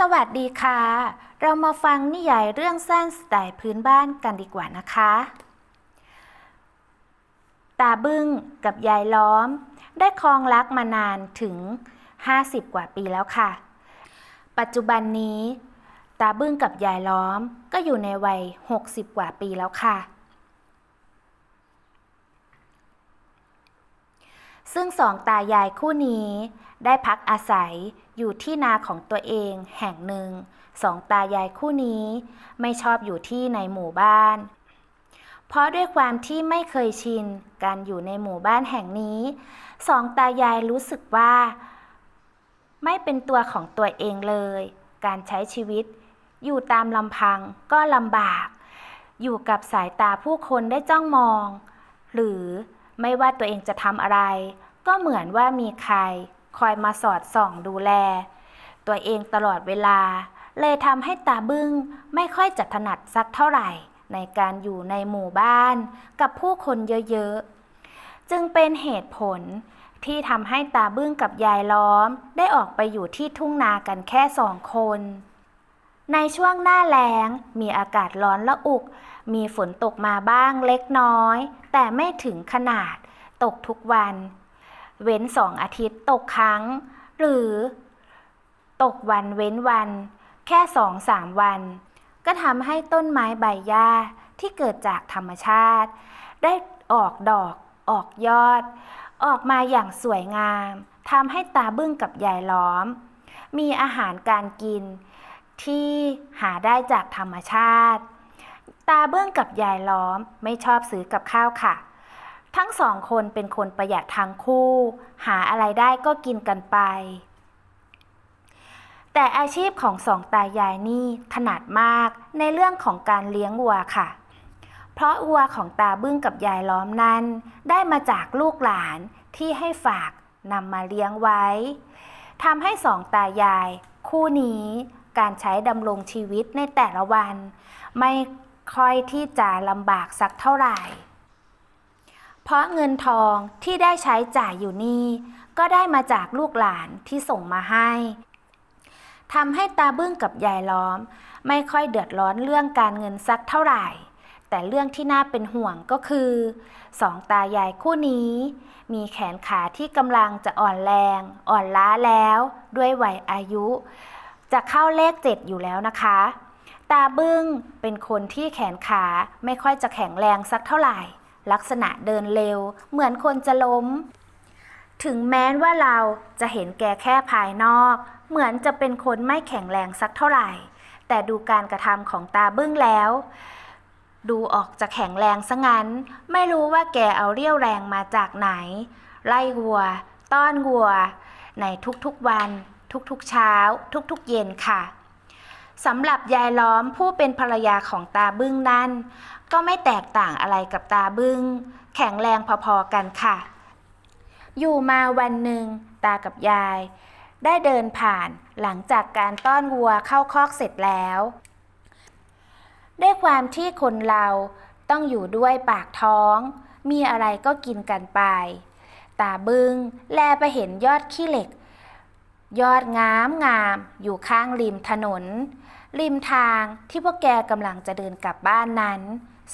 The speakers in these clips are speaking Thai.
สวัสดีค่ะ เรามาฟังนิยายเรื่องสั้นสไตล์พื้นบ้านกันดีกว่านะคะ ตาบึ้งกับยายล้อม ได้ครองรักมานานถึง 50 กว่าปีแล้วค่ะ ปัจจุบันนี้ ตาบึ้งกับยายล้อมก็อยู่ในวัย 60 กว่าปีแล้วค่ะ ซึ่งสองตายายคู่นี้ ได้พักอาศัยอยู่ที่นาของตัวเองแห่งหนึ่ง สองตายายคู่นี้ ไม่ชอบอยู่ที่ในหมู่บ้าน เพราะด้วยความที่ไม่เคยชินการอยู่ในหมู่บ้านแห่งนี้ สองตายายรู้สึกว่า ไม่เป็นตัวของตัวเองเลย การใช้ชีวิต อยู่ตามลำพังก็ลำบาก อยู่กับสายตาผู้คนได้จ้องมอง หรือไม่ว่าตัวเองจะทำอะไร ก็เหมือนว่ามีใครคอยมาสอดส่องดูแล ตัวเองตลอดเวลา เลยทำให้ตาบึ้งไม่ค่อยจะถนัดสักเท่าไหร่ ในการอยู่ในหมู่บ้านกับผู้คนเยอะๆ จึงเป็นเหตุผลที่ทำให้ตาบึ้งกับยายล้อม ได้ออกไปอยู่ที่ทุ่งนากันแค่สองคน ในช่วงหน้าแล้งมีอากาศร้อนละอุก มีฝนตกมาบ้างเล็กน้อย แต่ไม่ถึงขนาด ตกทุกวัน เว้นสองอาทิตย์ตกครั้ง หรือ ตกวันเว้นวัน แค่สองสามวัน ก็ทำให้ต้นไม้ใบหญ้าที่เกิดจากธรรมชาติ ได้ออกดอก ออกยอด ออกมาอย่างสวยงามทำให้ตาบึ้งกับยายล้อม มีอาหารการกิน ที่หาได้จากธรรมชาติ ตาเบื้องกับยายล้อมไม่ชอบซื้อกับข้าวค่ะ ทั้งสองคนเป็นคนประหยัดทั้งคู่ หาอะไรได้ก็กินกันไป แต่อาชีพของสองตายายนี่ถนัดมากในเรื่องของการเลี้ยงวัวค่ะ เพราะวัวของตาบึ้งกับยายล้อมนั้น ได้มาจากลูกหลานที่ให้ฝากนำมาเลี้ยงไว้ทำให้สองตายาย คู่นี้การใช้ดำรงชีวิตในแต่ละวัน ไม่ค่อยที่จะลำบากสักเท่าไหร่ เพราะเงินทองที่ได้ใช้จ่ายอยู่นี่ก็ได้มาจากลูกหลานที่ส่งมาให้ทำให้ตาบึ้งกับยายล้อม ไม่ค่อยเดือดร้อนเรื่องการเงินสักเท่าไหร่ แต่เรื่องที่น่าเป็นห่วงก็คือสองตายายคู่นี้ มีแขนขาที่กำลังจะอ่อนแรง อ่อนล้าแล้ว ด้วยวัยอายุ จะเข้าเลขเจ็ดอยู่แล้วนะคะ ตาบึ้งเป็นคนที่แขนขาไม่ค่อยจะแข็งแรงสักเท่าไหร่ ลักษณะเดินเร็ว เหมือนคนจะล้ม ถึงแม้ว่าเราจะเห็นแกแค่ภายนอก เหมือนจะเป็นคนไม่แข็งแรงสักเท่าไหร่ แต่ดูการกระทำของตาบึ้งแล้ว ดูออกจะแข็งแรงซะงั้น ไม่รู้ว่าแกเอาเรี่ยวแรงมาจากไหน ไล่วัว ต้อนวัว ในทุกๆวัน ทุกๆเช้า ทุกๆเย็นค่ะสำหรับยายล้อมผู้เป็นภรรยาของตาบึ้งนั้น ก็ไม่แตกต่างอะไรกับตาบึ้ง แข็งแรงพอๆกันค่ะ อยู่มาวันหนึ่ง ตากับยาย ได้เดินผ่านหลังจากการต้อนวัวเข้าคอกเสร็จแล้ว ด้วยความที่คนเราต้องอยู่ด้วยปากท้อง มีอะไรก็กินกันไป ตาบึง้งแลไปเห็นยอดขี้เหล็ก ยอดงามงามอยู่ข้างริมถนนริมทางที่พวกแกกำลังจะเดินกลับบ้านนั้น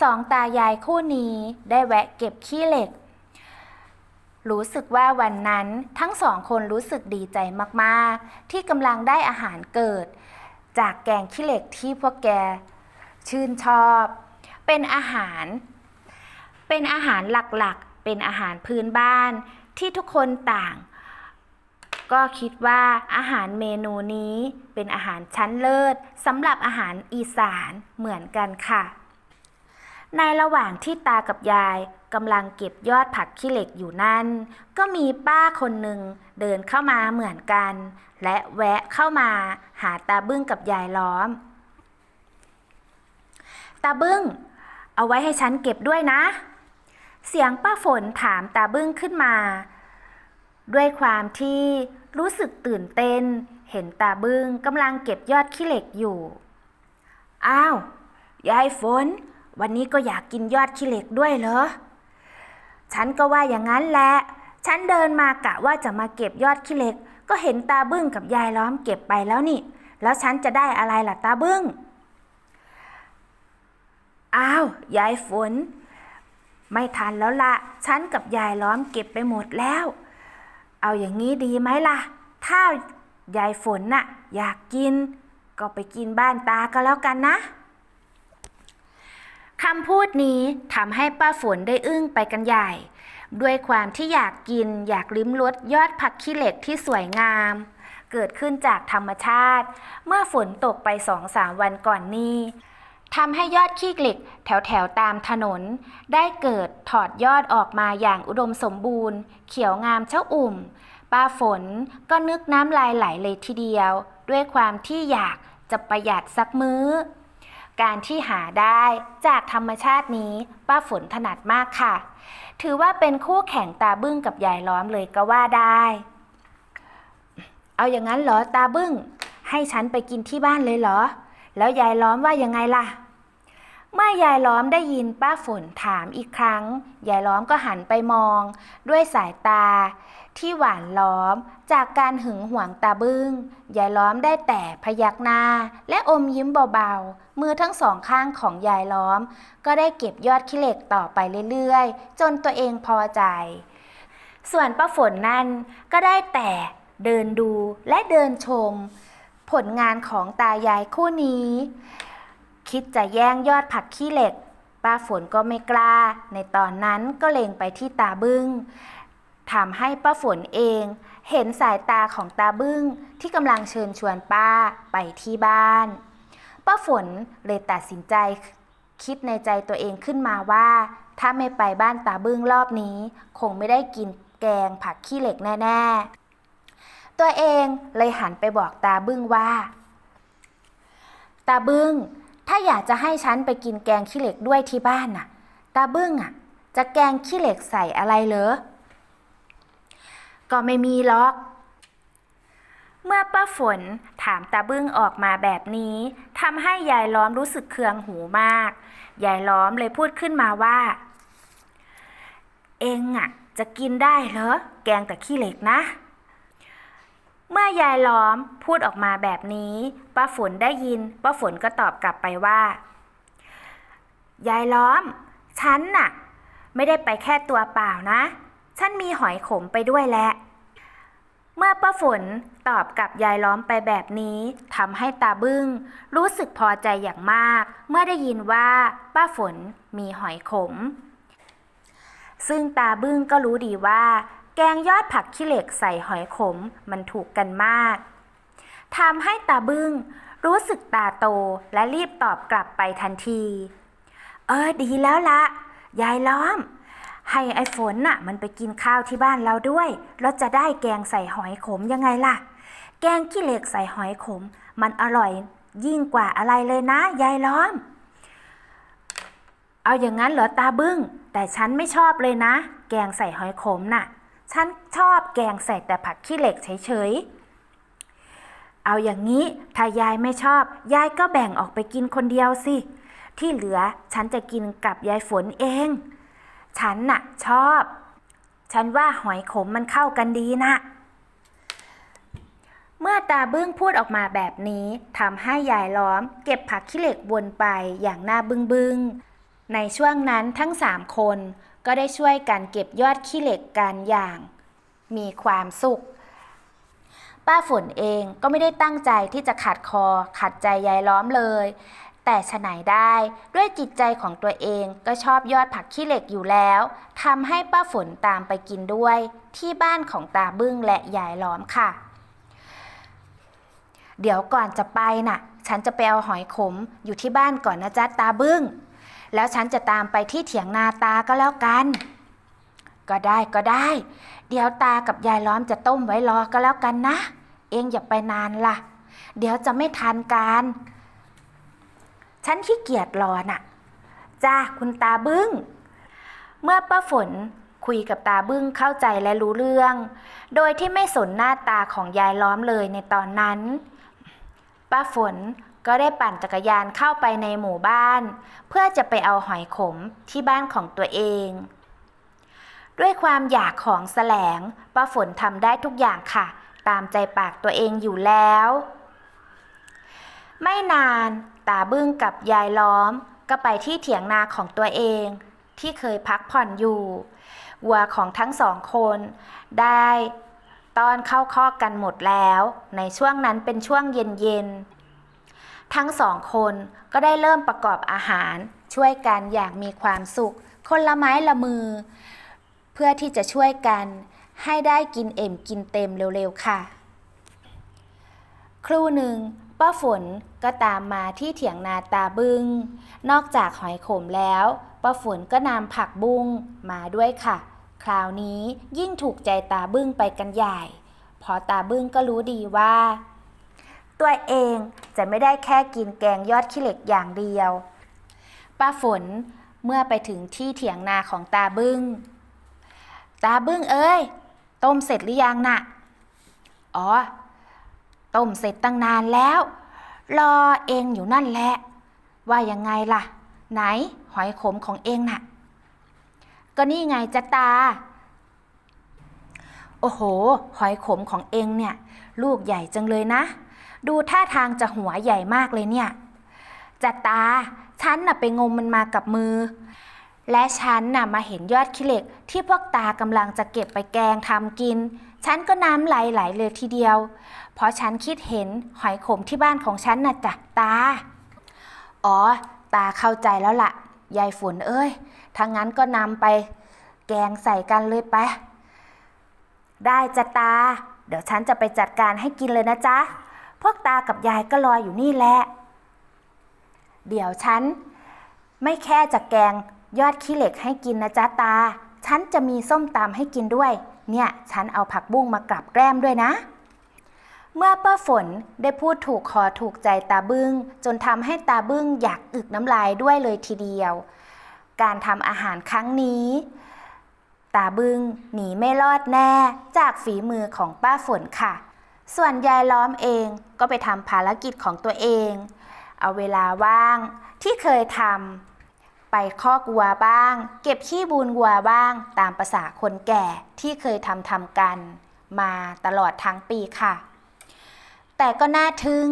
สองตายายคู่นี้ได้แวะเก็บขี้เหล็ก รู้สึกว่าวันนั้นทั้งสองคนรู้สึกดีใจมากๆ ที่กำลังได้อาหารเกิด จากแกงขี้เหล็กที่พวกแกชื่นชอบ เป็นอาหาร เป็นอาหารหลักๆ เป็นอาหารพื้นบ้านที่ทุกคนต่าง ก็คิดว่าอาหารเมนูนี้เป็นอาหารชั้นเลิศสำหรับอาหารอีสานเหมือนกันค่ะ ในระหว่างที่ตากับยายกำลังเก็บยอดผักขี้เหล็กอยู่นั่น ก็มีป้าคนหนึ่งเดินเข้ามาเหมือนกัน และแวะเข้ามาหาตาบึ้งกับยายล้อม ตาบึ้ง เอาไว้ให้ฉันเก็บด้วยนะ เสียงป้าฝนถามตาบึ้งขึ้นมา ด้วยความที่รู้สึกตื่นเต้น เห็นตาบึ้งกำลังเก็บยอดขี้เหล็กอยู่ อ้าว ยายฝน วันนี้ก็อยากกินยอดขี้เหล็กด้วยเหรอ ฉันก็ว่าอย่างนั้นแหละ ฉันเดินมากะว่าจะมาเก็บยอดขี้เหล็ก ก็เห็นตาบึ้งกับยายล้อมเก็บไปแล้วนี่ แล้วฉันจะได้อะไรล่ะตาบึ้ง อ้าว ยายฝน ไม่ทันแล้วละ ฉันกับยายล้อมเก็บไปหมดแล้ว เอาอย่างนี้ดีไหมล่ะ ถ้ายายฝนน่ะอยากกิน ก็ไปกินบ้านตาก็แล้วกันนะ คำพูดนี้ทำให้ป้าฝนได้อึ้งไปกันใหญ่ ด้วยความที่อยากกินอยากลิ้มรสยอดผักขี้เหล็กที่สวยงาม เกิดขึ้นจากธรรมชาติ เมื่อฝนตกไปสองสามวันก่อนนี้ทำให้ยอดขี้เหล็กแถวแถวๆตามถนน ได้เกิดถอดยอดออกมาอย่างอุดมสมบูรณ์ เขียวงามเช่าอุ่ม ป้าฝนก็นึกน้ำลายไหลเลยทีเดียว ด้วยความที่อยากจะประหยัดสักมื้อ การที่หาได้จากธรรมชาตินี้ป้าฝนถนัดมากค่ะ ถือว่าเป็นคู่แข่งตาบึ้งกับยายล้อมเลยก็ว่าได้ เอาอย่างนั้นเหรอตาบึ้ง ให้ฉันไปกินที่บ้านเลยเหรอ แล้วยายล้อมว่ายังไงล่ะ เมื่อยายล้อมได้ยินป้าฝนถามอีกครั้ง ยายล้อมก็หันไปมอง ด้วยสายตา ที่หวานล้อม จากการหึงหวงตาบึ้งยายล้อมได้แต่พยักหน้า และอมยิ้มเบาๆ มือทั้งสองข้างของยายล้อม ก็ได้เก็บยอดขี้เหล็กต่อไปเรื่อยๆ จนตัวเองพอใจ ส่วนป้าฝนนั่นก็ได้แต่เดินดูและเดินชม ผลงานของตายายคู่นี้ คิดจะแย่งยอดผักขี้เหล็ก ป้าฝนก็ไม่กล้า ในตอนนั้นก็เล็งไปที่ตาบึ้ง ทำให้ป้าฝนเองเห็นสายตาของตาบึ้งที่กำลังเชิญชวนป้าไปที่บ้าน ป้าฝนเลยตัดสินใจคิดในใจตัวเองขึ้นมาว่า ถ้าไม่ไปบ้านตาบึ้งรอบนี้ คงไม่ได้กินแกงผักขี้เหล็กแน่ๆ ตัวเองเลยหันไปบอกตาบึ้งว่า ตาบึ้งถ้าอยากจะให้ฉันไปกินแกงขี้เหล็กด้วยที่บ้านน่ะ ตาบึ้งอะ จะแกงขี้เหล็กใส่อะไรเหรอ ก็ไม่มีหรอก เมื่อป้าฝนถามตาบึ้งออกมาแบบนี้ทำให้ยายล้อมรู้สึกเคืองหูมาก ยายล้อมเลยพูดขึ้นมาว่า เองอะจะกินได้เหรอ แกงแต่ขี้เหล็กนะ เมื่อยายล้อมพูดออกมาแบบนี้ป้าฝนได้ยินป้าฝนก็ตอบกลับไปว่า ยายล้อม ฉันน่ะ ไม่ได้ไปแค่ตัวเปล่านะ ฉันมีหอยขมไปด้วยแหละ เมื่อป้าฝนตอบกับยายล้อมไปแบบนี้ทำให้ตาบึ้ง รู้สึกพอใจอย่างมาก เมื่อได้ยินว่าป้าฝนมีหอยขม ซึ่งตาบึ้งก็รู้ดีว่า แกงยอดผักขี้เหล็กใส่หอยขมมันถูกกันมากทำให้ตาบึ้งรู้สึกตาโตและรีบตอบกลับไปทันที เออดีแล้วละ ยายล้อม ให้ไอ้ฝนน่ะมันไปกินข้าวที่บ้านเราด้วยแล้วจะได้แกงใส่หอยขมยังไงล่ะ แกงขี้เหล็กใส่หอยขม มันอร่อยยิ่งกว่าอะไรเลยนะ ยายล้อม เอาอย่างนั้นเหรอตาบึ้ง แต่ฉันไม่ชอบเลยนะ แกงใส่หอยขมน่ะ ฉันชอบแกงใส่แต่ผักขี้เหล็กเฉยๆ เอาอย่างนี้ถ้ายายไม่ชอบ ยายก็แบ่งออกไปกินคนเดียวสิ ที่เหลือฉันจะกินกับยายฝนเอง ฉันน่ะชอบ ฉันว่าหอยขมมันเข้ากันดีนะ เมื่อตาบึ้งพูดออกมาแบบนี้ทำให้ยายล้อม เก็บผักขี้เหล็กวนไปอย่างน่าบึ้งบึงๆในช่วงนั้นทั้งสามคนก็ได้ช่วยกันเก็บยอดขี้เหล็กกันอย่าง มีความสุข ป้าฝนเองก็ไม่ได้ตั้งใจที่จะขัดคอขัดใจยายล้อมเลย แต่ฉไหนได้ด้วยจิตใจของตัวเองก็ชอบยอดผักขี้เหล็กอยู่แล้วทำให้ป้าฝนตามไปกินด้วย ที่บ้านของตาบึ้งและยายล้อมค่ะ เดี๋ยวก่อนจะไปน่ะ ฉันจะไปเอาหอยขมอยู่ที่บ้านก่อนนะจ๊ะตาบึ้ง แล้วฉันจะตามไปที่เถียงนาตาก็แล้วกัน ก็ได้ก็ได้ เดี๋ยวตากับยายล้อมจะต้มไว้รอก็แล้วกันนะ เองอย่าไปนานล่ะ เดี๋ยวจะไม่ทันการ ฉันขี้เกียจรอน่ะ จ้าคุณตาบึ้ง เมื่อป้าฝนคุยกับตาบึ้งเข้าใจและรู้เรื่อง โดยที่ไม่สนหน้าตาของยายล้อมเลยในตอนนั้น ป้าฝนก็ได้ปั่นจักรยานเข้าไปในหมู่บ้าน เพื่อจะไปเอาหอยขมที่บ้านของตัวเอง ด้วยความอยากของแสลงป้าฝนทำได้ทุกอย่างค่ะ ตามใจปากตัวเองอยู่แล้ว ไม่นาน ตาบึ้งกับยายล้อม ก็ไปที่เถียงนาของตัวเอง ที่เคยพักผ่อนอยู่ วัวของทั้งสองคน ได้ต้อนเข้าคอกกันหมดแล้ว ในช่วงนั้นเป็นช่วงเย็นๆทั้งสองคนก็ได้เริ่มประกอบอาหาร ช่วยกันอย่างมีความสุข คนละไม้ละมือ เพื่อที่จะช่วยกันให้ได้กินเอ็มกินเต็มเร็วๆค่ะ ครู่หนึ่ง ป้าฝนก็ตามมาที่เถียงนาตาบึง้ง นอกจากหอยขมแล้วป้าฝนก็นำผักบุ้งมาด้วยค่ะ คราวนี้ยิ่งถูกใจตาบึ้งไปกันใหญ่เพอตาบึ้งก็รู้ดีว่า ตัวเองจะไม่ได้แค่กินแกงยอดขี้เหล็กอย่างเดียว ป้าฝนเมื่อไปถึงที่เถียงนาของตาบึง้ง ตาบึ้งเอ้ย ต้มเสร็จหรือยังน่ะ อ๋อ ต้มเสร็จตั้งนานแล้ว รอเองอยู่นั่นแหละ ว่ายังไงล่ะ ไหนหอยขมของเองน่ะ ก็นี่ไงจะตา โอ้โห หอยขมของเองเนี่ย ลูกใหญ่จังเลยนะ ดูท่าทางจะหัวใหญ่มากเลยเนี่ยจะตตา ฉันน่ะไปงมมันมากับมือ และฉันน่ะมาเห็นยอดขี้เหล็กที่พวกตากำลังจะเก็บไปแกงทำกิน ฉันก็น้ำไหลไหลเลยทีเดียว ราะฉันคิดเห็นหอยขมที่บ้านของฉันน่ะจ้ะตา อ๋อ ตาเข้าใจแล้วละ่ะ ยายฝนเอ้ยถ้างั้นก็นำไป แกงใส่กันเลยไป ได้จ้ะตา เดี๋ยวฉันจะไปจัดการให้กินเลยนะจ๊ะ พวกตากับยายก็รออยู่นี่แหละ เดี๋ยวฉัน ไม่แค่จะแกงยอดขี้เหล็กให้กินนะจ๊ะตา ฉันจะมีส้มตำให้กินด้วย เนี่ย ฉันเอาผักบุ้งมากลับแกล้มด้วยนะ เมื่อป้าฝนได้พูดถูกคอถูกใจตาบึง้ง จนทำให้ตาบึ้งอยากอึกน้ำลายด้วยเลยทีเดียว การทำอาหารครั้งนี้ ตาบึ้งหนีไม่รอดแน่จากฝีมือของป้าฝนค่ะ ส่วนยายล้อมเองก็ไปทำภารกิจของตัวเอง เอาเวลาว่างที่เคยทำไปคอกวัวบ้าง เก็บขี้บูนวัวบ้าง ตามประษาคนแก่ที่เคยทำทำกัน มาตลอดทั้งปีค่ะ แต่ก็น่าทึ่ง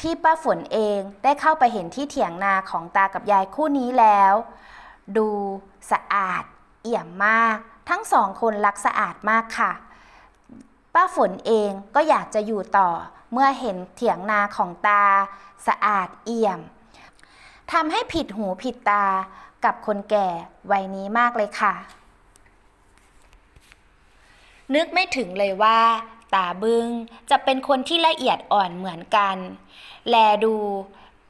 ที่ป้าฝนเองได้เข้าไปเห็นที่เถียงนาของตากับยายคู่นี้แล้ว ดูสะอาด เอี่ยมมาก ทั้งสองคนรักสะอาดมากค่ะ ป้าฝนเองก็อยากจะอยู่ต่อเมื่อเห็นเถียงนาของตา สะอาดเอี่ยมทำให้ผิดหูผิดตากับคนแก่วัยนี้มากเลยค่ะ นึกไม่ถึงเลยว่า ตาบึงจะเป็นคนที่ละเอียดอ่อนเหมือนกัน แลดู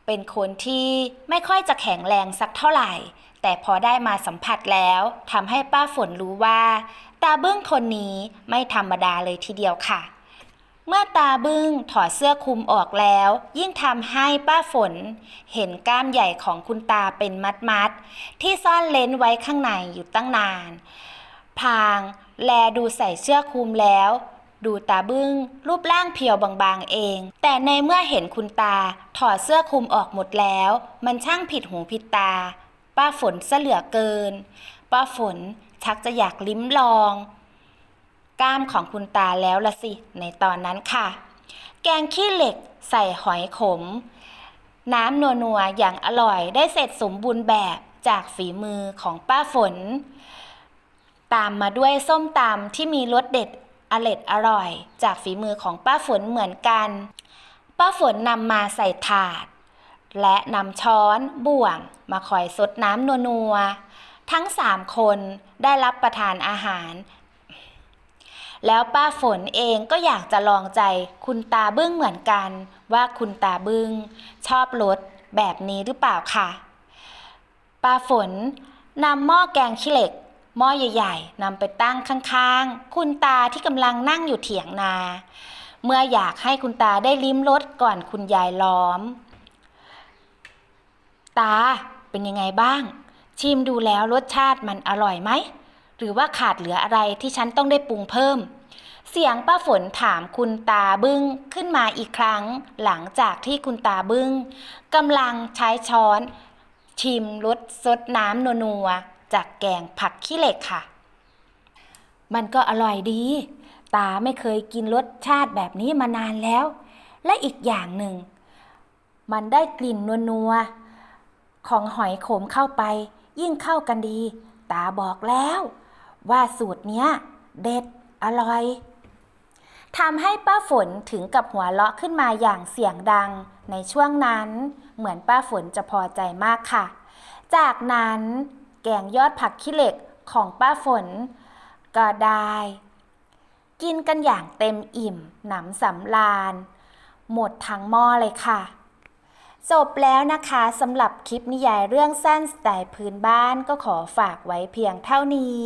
เป็นคนที่ไม่ค่อยจะแข็งแรงสักเท่าไหร่ แต่พอได้มาสัมผัสแล้วทำให้ป้าฝนรู้ว่า ตาบึ้งคนนี้ไม่ธรรมดาเลยทีเดียวค่ะ เมื่อตาบึ้งถอดเสื้อคลุมออกแล้ว ยิ่งทำให้ป้าฝน เห็นกล้ามใหญ่ของคุณตาเป็นมัดๆที่ซ่อนเลนไว้ข้างในอยู่ตั้งนาน พางแลดูใส่เสื้อคลุมแล้ว ดูตาบึ้ง รูปร่างเพียวบางๆเอง แต่ในเมื่อเห็นคุณตา ถอดเสื้อคลุมออกหมดแล้ว มันช่างผิดหูผิดตา ป้าฝนเสเหลือเกิน ป้าฝนชักจะอยากลิ้มลอง กล้ามของคุณตาแล้วละสิ ในตอนนั้นค่ะ แกงขี้เหล็กใส่หอยขม น้ำนัวๆอย่างอร่อยได้เสร็จสมบูรณ์แบบจากฝีมือของป้าฝน ตามมาด้วยส้มตำที่มีรสเด็ด อร็ดอร่อย จากฝีมือของป้าฝนเหมือนกัน ป้าฝนนำมาใส่ถาด และนำช้อนบ่วง มาคอยซดน้ำนัวๆทั้งสามคนได้รับประทานอาหาร แล้วป้าฝนเองก็อยากจะลองใจคุณตาบึ้งเหมือนกัน ว่าคุณตาบึ้งชอบรสแบบนี้หรือเปล่าค่ะป้าฝนนำหม้อแกงขี้เหล็ก หม้อใหญ่ ๆนำไปตั้งข้างๆ คุณตาที่กำลังนั่งอยู่เถียงนา เมื่ออยากให้คุณตาได้ลิ้มรสก่อนคุณยายล้อม ตาเป็นยังไงบ้าง ชิมดูแล้วรสชาติมันอร่อยไหม หรือว่าขาดเหลืออะไรที่ฉันต้องได้ปรุงเพิ่ม เสียงป้าฝนถามคุณตาบึ้งขึ้นมาอีกครั้ง หลังจากที่คุณตาบึ้งกำลังใช้ช้อน ชิมรสซดน้ำนัวๆ จากแกงผักขี้เหล็กค่ะ มันก็อร่อยดี ตาไม่เคยกินรสชาติแบบนี้มานานแล้ว และอีกอย่างหนึ่ง มันได้กลิ่นนัวๆของหอยขมเข้าไป ยิ่งเข้ากันดี ตาบอกแล้ว ว่าสูตรเนี้ย เด็ดอร่อยทำให้ป้าฝนถึงกับหัวเราะขึ้นมาอย่างเสียงดัง ในช่วงนั้น เหมือนป้าฝนจะพอใจมากค่ะ จากนั้น แกงยอดผักขี้เหล็กของป้าฝน ก็ได้ กินกันอย่างเต็มอิ่มหนำสำราญ หมดทั้งหม้อเลยค่ะ จบแล้วนะคะสำหรับคลิปนิยายเรื่องสั้นสไตล์พื้นบ้านก็ขอฝากไว้เพียงเท่านี้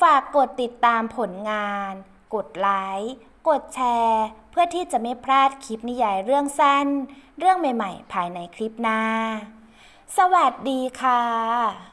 ฝากกดติดตามผลงาน กดไลค์กดแชร์เพื่อที่จะไม่พลาดคลิปนิยายเรื่องสั้น เรื่องใหม่ ๆ ภายในคลิปหน้า สวัสดีค่ะ